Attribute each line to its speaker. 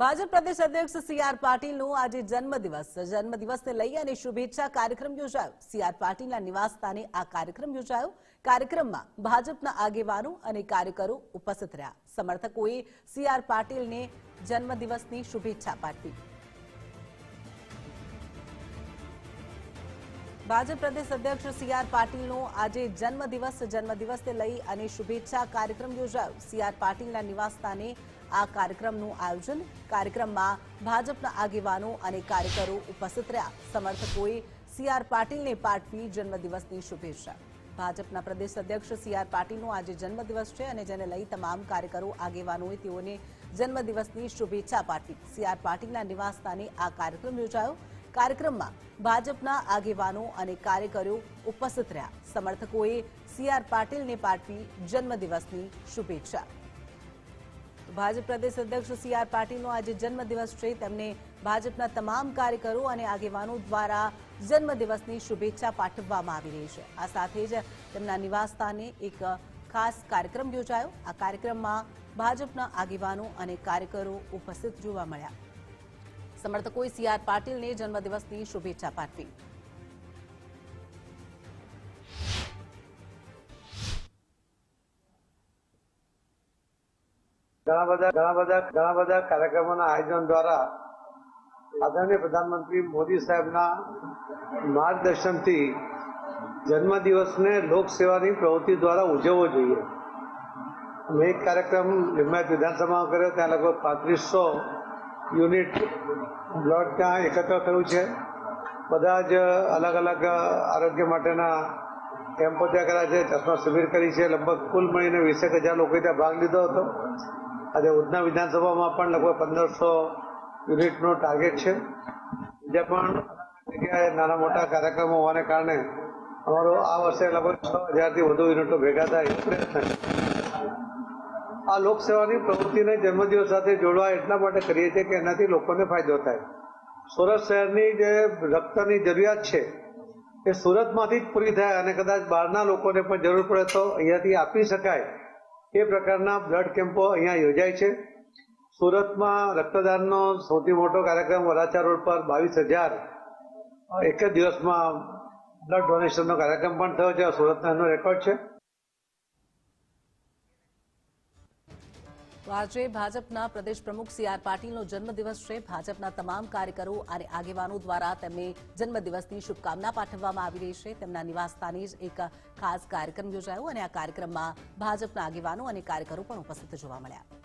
Speaker 1: ભાજપ પ્રદેશ અધ્યક્ષ C R પાટીલનું આજે જન્મદિવસ. જન્મદિવસને લઈ અને શુભેચ્છા કાર્યક્રમ યોજાયો. સી આર પાટીલના નિવાસસ્થાને આ કાર્યક્રમ યોજાયો. કાર્યક્રમમાં ભાજપના આગેવાનો અને કાર્યકરો ઉપસ્થિત રહ્યા. સમર્થકોએ સી આર પાટીલને જન્મદિવસની શુભેચ્છા પાઠવી. ભાજપ પ્રદેશ અધ્યક્ષ સી આર પાટીલનો આજે જન્મદિવસ. જન્મદિવસને લઈ અને શુભેચ્છા કાર્યક્રમ યોજાયો. સી આર પાટીલના નિવાસસ્થાને આ કાર્યક્રમનું આયોજન કાર્યક્રમમાં ભાજપના આગેવાનો અને કાર્યકરો ઉપસ્થિત રહ્યા. સમર્થકોએ સી આર પાટીલને પાઠવી જન્મદિવસની શુભેચ્છા. ભાજપના પ્રદેશ અધ્યક્ષ સી આર પાટીલનો આજે જન્મદિવસ છે અને જેને લઈ તમામ કાર્યકરો, આગેવાનોએ તેઓને જન્મદિવસની શુભેચ્છા પાઠવી. સી આર પાટીલના નિવાસસ્થાને આ કાર્યક્રમ યોજાયો. કાર્યક્રમમાં ભાજપના આગેવાનો અને કાર્યકરો ઉપસ્થિત રહ્યા. સમર્થકોએ સી આર પાટીલને પાઠવી જન્મદિવસની શુભેચ્છા. ભાજપ પ્રદેશ અધ્યક્ષ સી આર પાટીલનો આજે જન્મદિવસ છે. તેમને ભાજપના તમામ કાર્યકરો અને આગેવાનો દ્વારા જન્મદિવસની શુભેચ્છા પાઠવવામાં આવી રહી છે. આ સાથે જ તેમના નિવાસસ્થાને એક ખાસ કાર્યક્રમ યોજાયો. આ કાર્યક્રમમાં ભાજપના આગેવાનો અને કાર્યકરો ઉપસ્થિત જોવા મળ્યા. સમર્થકોએ સી આર પાટીલને જન્મદિવસની શુભેચ્છા પાઠવી.
Speaker 2: ઘણા બધા ઘણા બધા ઘણા બધા કાર્યક્રમોના આયોજન દ્વારા આદરણીય પ્રધાનમંત્રી મોદી સાહેબના માર્ગદર્શનથી જન્મદિવસને લોકસેવાની પ્રવૃત્તિ દ્વારા ઉજવવો જોઈએ. મેં એક કાર્યક્રમ લિંબાયત વિધાનસભામાં કર્યો, ત્યાં લગભગ પાંત્રીસો યુનિટ બ્લડ ત્યાં એકત્ર થયું છે. બધા જ અલગ અલગ આરોગ્ય માટેના કેમ્પો ત્યાં કર્યા છે, ચશ્મા શિબિર કરી છે. લગભગ કુલ મળીને વીસેક હજાર લોકોએ ત્યાં ભાગ લીધો હતો. આજે ઉધના વિધાનસભામાં પણ લગભગ પંદરસો યુનિટનો ટાર્ગેટ છે. બીજા પણ જગ્યાએ નાના મોટા કાર્યક્રમો હોવાને કારણે અમારો આ વર્ષે લગભગ છ હજારથી વધુ યુનિટો ભેગા થાય પ્રયત્ન આ લોકસેવાની પ્રવૃત્તિને જન્મદિવસ સાથે જોડવા એટલા માટે કરીએ છીએ કે એનાથી લોકોને ફાયદો થાય. સુરત શહેરની જે રક્તની જરૂરિયાત છે એ સુરતમાંથી જ પૂરી થાય અને કદાચ બહારના લોકોને પણ જરૂર પડે તો અહીંયાથી આપી શકાય એ પ્રકારના બ્લડ કેમ્પો અહીંયા યોજાય છે. સુરતમાં રક્તદાનનો સૌથી મોટો કાર્યક્રમ વરાછા રોડ પર બાવીસ હજાર એક જ દિવસમાં બ્લડ ડોનેશનનો કાર્યક્રમ પણ થયો છે. આ સુરતનો એનો રેકોર્ડ છે.
Speaker 1: આજે ભાજપના પ્રદેશ પ્રમુખ સી આર પાટીલનો જન્મદિવસ છે. ભાજપના તમામ કાર્યકરો અને આગેવાનો દ્વારા તેમને જન્મદિવસની શુભકામના પાઠવવામાં આવી રહી છે. તેમના નિવાસસ્થાને જ એક ખાસ કાર્યક્રમ યોજાયો અને આ કાર્યક્રમમાં ભાજપના આગેવાનો અને કાર્યકરો પણ ઉપસ્થિત જોવા મળ્યા.